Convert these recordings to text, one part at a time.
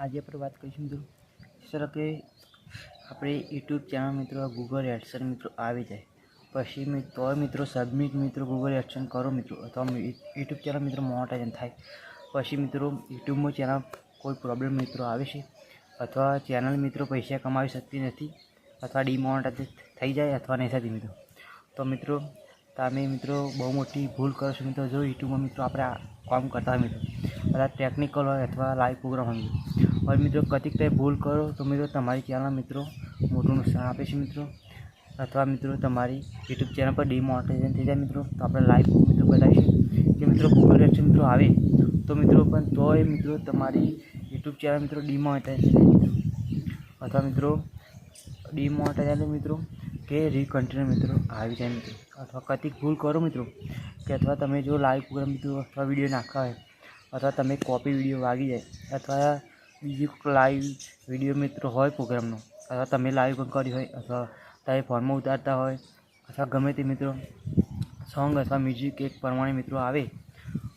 આજે આપણે વાત કરીશું મિત્રો, સર, કે આપણે યુટ્યુબ ચેનલ મિત્રો ગૂગલ એડસન મિત્રો આવી જાય. પછી તો મિત્રો સબમિટ મિત્રો ગૂગલ એડસન કરો મિત્રો, અથવા યુટ્યુબ ચેનલ મિત્રો મોનેટાઇઝન થાય. પછી મિત્રો, યુટ્યુબમાં ચેનલ કોઈ પ્રોબ્લેમ મિત્રો આવે છે, અથવા ચેનલ મિત્રો પૈસા કમાવી શકતી નથી, અથવા ડિમોનેટાઇઝ થઈ જાય અથવા નહીં થતી મિત્રો. તો મિત્રો, તમે મિત્રો બહુ મોટી ભૂલ કરો છો મિત્રો, જો યુટ્યુબમાં મિત્રો આપણે કામ કરતા મિત્રો. બધા ટેકનિકલ હોય અથવા લાઈવ પ્રોગ્રામ હોય. હવે મિત્રો કતિક તમે ભૂલ કરો તો મિત્રો તમારી ચેનલ મિત્રો મોટું નુકસાન આપે છે મિત્રો. અથવા મિત્રો તમારી યુટ્યુબ ચેનલ પર ડિમોનેટાઇઝેશન થઈ જાય મિત્રો, તો આપણે લાઈવ મિત્રો બતાવીશું કે મિત્રો ગૂગલ એપ્સ મિત્રો આવે, તો મિત્રો પણ તોય મિત્રો તમારી યુટ્યુબ ચેનલ મિત્રો ડિમોનેટાઇઝેશન મિત્રો. અથવા મિત્રો ડિમોનેટાઇઝેશન મિત્રો, કે રીકન્ટિન્યુ મિત્રો આવી જાય મિત્રો. અથવા કતિક ભૂલ કરો મિત્રો, કે અથવા તમે જો લાઈવ પ્રોગ્રામ મિત્રો અથવા વીડિયો નાખવા હોય અથવા તમે કોપી વીડિયો વાગી જાય અથવા બીજી લાઈવ વીડિયો મિત્રો હોય પ્રોગ્રામનો અથવા તમે લાઈવ પણ કર્યું હોય, અથવા તમે ફોનમાં ઉતારતા હોય, અથવા ગમે તે મિત્રો સોંગ અથવા મ્યુઝિક એક પ્રમાણે મિત્રો આવે,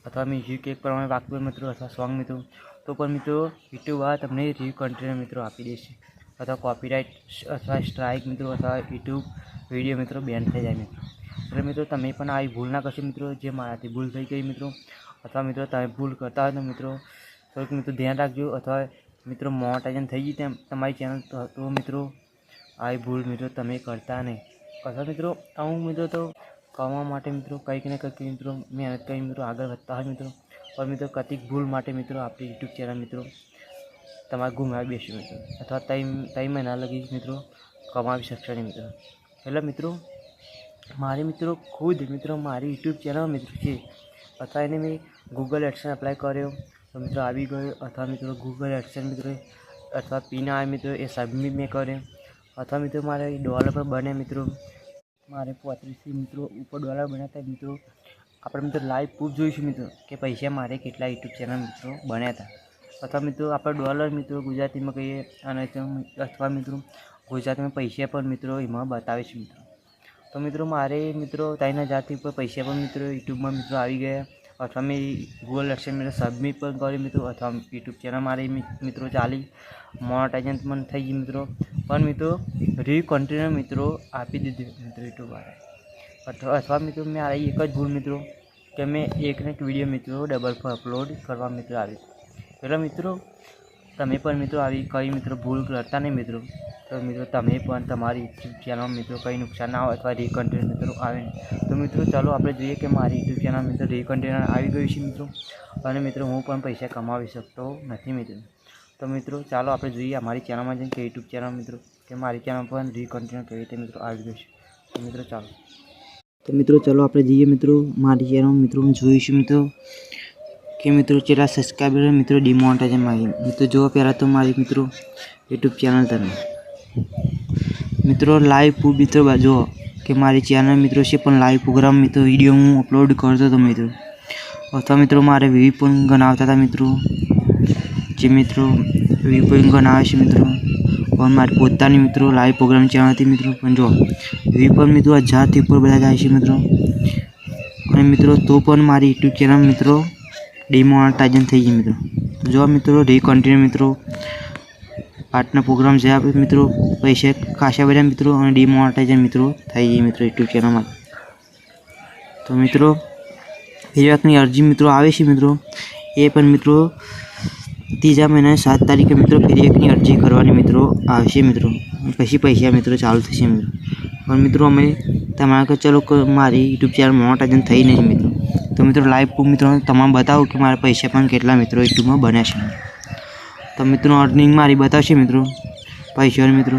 અથવા મ્યુઝિક એક પ્રમાણે વાગતું મિત્રો, અથવા સોંગ મિત્રો, તો પણ મિત્રો યુટ્યુબ આ તમને રિવ્યુ કન્ટેન્ટ મિત્રો આપી દેશે. અથવા કોપીરાઇટ અથવા સ્ટ્રાઇક મિત્રો અથવા યુટ્યુબ વીડિયો મિત્રો બેન થઈ જાય મિત્રો. એટલે મિત્રો તમે પણ આવી ભૂલ ના કરશો મિત્રો, જે મારાથી ભૂલ થઈ ગઈ મિત્રો અથવા મિત્રો તમે ભૂલ કરતા હોય તો મિત્રો થોડુંક મિત્રો ધ્યાન રાખજો. અથવા મિત્રો મોનેટાઇઝેશન થઈ ગઈ તેમ તમારી ચેનલ તો તો મિત્રો આવી ભૂલ મિત્રો તમે કરતા નહીં. અથવા મિત્રો અમુક મિત્રો તો કમાવા માટે મિત્રો કંઈક ને કંઈક મિત્રો મહેનત કરી મિત્રો આગળ વધતા હોય મિત્રો. પણ મિત્રો કતિક ભૂલ માટે મિત્રો આપણી યુટ્યુબ ચેનલ મિત્રો તમારે ગુમાવી બેસ્યું મિત્રો અથવા ત્રણ ત્રણ મહિના લગી મિત્રો કમાવી શકશો નહીં મિત્રો. એટલે મિત્રો મારી મિત્રો ખુદ, મિત્રો મારી યુટ્યુબ ચેનલ મિત્રો છે. અથવા એને મેં ગૂગલ એડસન એપ્લાય કર્યો. તો મિત્રો આવી ગયો. અથવા મિત્રો ગૂગલ એડસન મિત્રો અથવા પિન આવે મિત્રો એ સબમિટ મેં કર્યો. અથવા મિત્રો મારે ડોલર પર બને મિત્રો. મારે પોત્રીસથી મિત્રો ઉપર ડોલર બન્યા હતા મિત્રો આપણે મિત્રો લાઈવ પ્રૂફ જોઈશું મિત્રો કે પૈસા મારે કેટલા યુટ્યુબ ચેનલ મિત્રો બન્યા હતા. અથવા મિત્રો આપણે ડોલર મિત્રો ગુજરાતીમાં કહીએ અને અથવા મિત્રો ગુજરાતીમાં પૈસા પણ મિત્રો એમાં બતાવીશું મિત્રો. તો મિત્રો મારે મિત્રો ત્યાંના જાતિ ઉપર પૈસા પણ મિત્રો યુટ્યુબમાં મિત્રો આવી ગયા. અથવા મેં ગૂગલ એક્શન મિત્રો સબમિટ પણ કર્યું મિત્રો. અથવા યુટ્યુબ ચેનલ મારી મિ- મિત્રો ચાલી. મોનેટાઇઝેશન પણ થઈ ગઈ મિત્રો. પણ મિત્રો રી કન્ટેનર મિત્રો આપી દીધું મિત્રો યુટ્યુબવાળાએ અથવા અથવા મિત્રો મેં આ એક જ ભૂલ મિત્રો, કે મેં એકને એક વીડિયો મિત્રો ડબલ પર અપલોડ કરવા મિત્રો આવી. એટલે મિત્રો તમે પણ મિત્રો આવી કઈ મિત્રો ભૂલ કરતા નહીં મિત્રો. તો મિત્રો તમે પણ તમારી યુટ્યુબ ચેનલમાં મિત્રો કંઈ નુકસાન ના હોય અથવા રીકન્ટેન્ટ મિત્રો આવે તો મિત્રો ચાલો આપણે જોઈએ કે મારી યુટ્યુબ ચેનલ મિત્રો રીકન્ટેનર આવી ગયું છે મિત્રો. અને મિત્રો હું પણ પૈસા કમાવી શકતો નથી મિત્રો. તો મિત્રો ચાલો આપણે જોઈએ અમારી ચેનલમાં જઈને કે યુટ્યુબ ચેનલ મિત્રો કે મારી ચેનલ પણ રીકન્ટેનર કેવી રીતે મિત્રો આવી ગયું છે. તો મિત્રો ચાલો. તો મિત્રો ચાલો આપણે જઈએ મિત્રો. મારી ચેનલ મિત્રો જોઈશું મિત્રો. કે મિત્રો ચેલા સબસ્ક્રાઈબર મિત્રો ડિમોનેટાઇઝેશન મારી. મિત્રો જો પહેલાં તો મારી મિત્રો યુટ્યુબ ચેનલ તમે. મિત્રો લાઈવ પ્રૂફ મિત્રો જુઓ કે મારી ચેનલ મિત્રો છે, પણ લાઈવ પ્રોગ્રામ મિત્રો વીડિયો હું અપલોડ કરતો હતો મિત્રો. અથવા મિત્રો મારે વી પણ ગણાવતા હતા મિત્રો. જે મિત્રો વી પણ ગણાવે છે મિત્રો. પણ મારી પોતાની મિત્રો લાઈવ પ્રોગ્રામ ચેનલ હતી મિત્રો. પણ જો વ્યૂ પણ મિત્રો હજારથી ઉપર બધા જાય છે મિત્રો. અને મિત્રો તો પણ મારી યુટ્યુબ ચેનલ મિત્રો ડિમોનેટાઇઝેશન થઈ ગઈ મિત્રો. જો મિત્રો રીકન્ટિન્યુ મિત્રો. પાર્ટના પ્રોગ્રામ જે આપે મિત્રો, પૈસા ખાસા બધા મિત્રો અને ડિમોનેટાઇઝેશન મિત્રો થઈ ગઈ મિત્રો યુટ્યુબ ચેનલમાં તો મિત્રો વાતની અરજી મિત્રો આવે છે મિત્રો. એ પણ મિત્રો, ત્રીજા મહિનાની સાત તારીખે મિત્રો ફરી એકની અરજી કરવાની મિત્રો આવશે મિત્રો. પછી પૈસા મિત્રો ચાલુ થશે મિત્રો. પણ મિત્રો અમે તમારા ચલો મારી યુટ્યુબ ચેનલ મોનેટાઇઝેશન થઈ નહીં મિત્રો. તો મિત્રો લાઈવ મિત્રો તમારે બતાવું કે મારા પૈસા પણ કેટલા મિત્રો યુટ્યુબમાં બન્યા છે. તો મિત્રો અર્નિંગ મારી બતાવશે મિત્રો. પૈસા મિત્રો.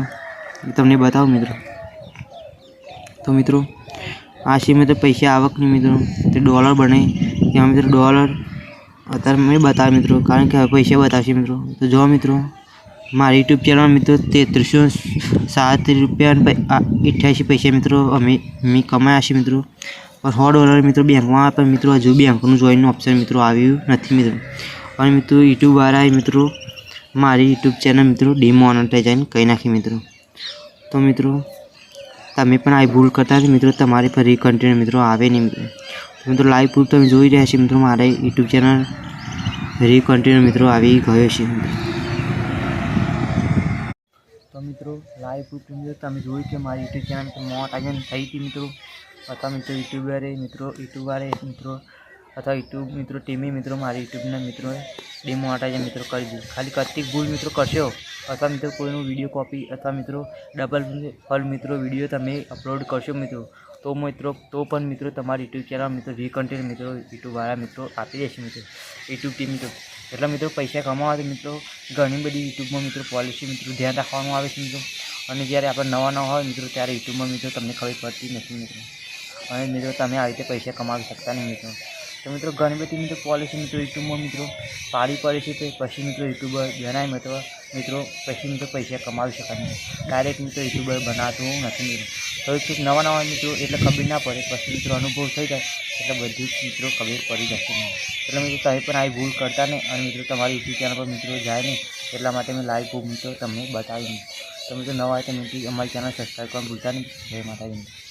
તમને બતાવું મિત્રો. તો મિત્રો, આ છે મિત્રો પૈસા આવકની મિત્રો. તે ડોલર બને. ત્યાં મિત્રો ડોલર અત્યારે મેં બતાવે મિત્રો, કારણ કે હવે પૈસા બતાવશે મિત્રો. તો જો મિત્રો, મારી યુટ્યુબ ચેનલ મિત્રો તેત્રીસો સાત રૂપિયા અઠ્યાસી પૈસા મિત્રો અમે, મેં કમાયા છે મિત્રો. પણ સો ડોલર મિત્રો બેંકમાં પણ મિત્રો હજુ બેંકનું જોઈનનું ઓપ્શન મિત્રો આવ્યું નથી મિત્રો. અને મિત્રો યુટ્યુબવાળાએ મિત્રો, મારી યુટ્યુબ ચેનલ મિત્રો ડિમોનેટાઇઝેશન કહી નાખી મિત્રો. તો મિત્રો, તમે પણ આવી ભૂલ કરતા મિત્રો, તમારી પર રીકન્ટેન્ટ મિત્રો આવે નહીં મિત્રો. મિત્રો લાઈવ પ્રૂફ તમે જોઈ રહ્યા છો મિત્રો, મારે યુટ્યુબ ચેનલ રીકન્ટેન્ટ મિત્રો આવી ગયો છે તો મિત્રો લાઈવ પ્રૂફ તમે જોયું કે મારી યુટ્યુબ ચેનલ મોટ મોટાજન થઈ હતી મિત્રો. અથવા મિત્રો યુટ્યુબરે મિત્રો યુટ્યુબરે મિત્રો અથવા યુટ્યુબ મિત્રો, ટીમી મિત્રો મારી યુટ્યુબના મિત્રો ડેમો ડિમોટાઇઝ મિત્રો કરી દીધું ખાલી કતિક ભૂલ મિત્રો કરશો અથવા મિત્રો કોઈનું વીડિયો કોપી અથવા મિત્રો ડબલ ફલ મિત્રો વીડિયો તમે અપલોડ કરશો મિત્રો, તો મિત્રો, તો પણ મિત્રો તમારી યુટ્યુબ ચેનલ મિત્રો રીકન્ટેન્ટ મિત્રો યુટ્યુબવાળા મિત્રો આપી દેશે મિત્રો. યુટ્યુબ ટીમ મિત્રો, એટલા મિત્રો પૈસા કમાવા મિત્રો ઘણી બધી યુટ્યુબમાં મિત્રો પોલિસી મિત્રો ધ્યાન રાખવાનું આવે છે મિત્રો. અને જ્યારે આપણે નવા નવા હોય મિત્રો, ત્યારે યુટ્યુબમાં મિત્રો તમને ખબર પડતી નથી મિત્રો. અને મિત્રો તમે આવી રીતે પૈસા કમાવી શકતા નહીં મિત્રો. તો મિત્રો ઘણી બધી મિત્રો પોલિસી મિત્રો યુટ્યુબમાં મિત્રો પાડી પડે છે તો પછી મિત્રો યુટ્યુબર જણાય મિત્રો મિત્રો પછી મિત્રો પૈસા કમાવી શકાય નહીં. ડાયરેક્ટ મિત્રો યુટ્યુબર બનાવતું નથી મિત્રો. તો એક નવા નવા મિત્રો એટલે ખબર ના પડે, પછી મિત્રો અનુભવ થઈ જાય એટલે બધી જ મિત્રો ખબર પડી જશે નહીં. એટલે મિત્રો તમે પણ આવી ભૂલ કરતા નહીં અને મિત્રો તમારી યુટ્યુબ ચેનલ પર મિત્રો જાય નહીં, એટલા માટે મેં લાઈવ મિત્રો તમને બતાવી નહીં તો મિત્રો નવા હોય તો મિત્રો અમારી ચેનલ સબસ્ક્રાઈબ કરવા ભૂલતા નહીં. જય માતાજી.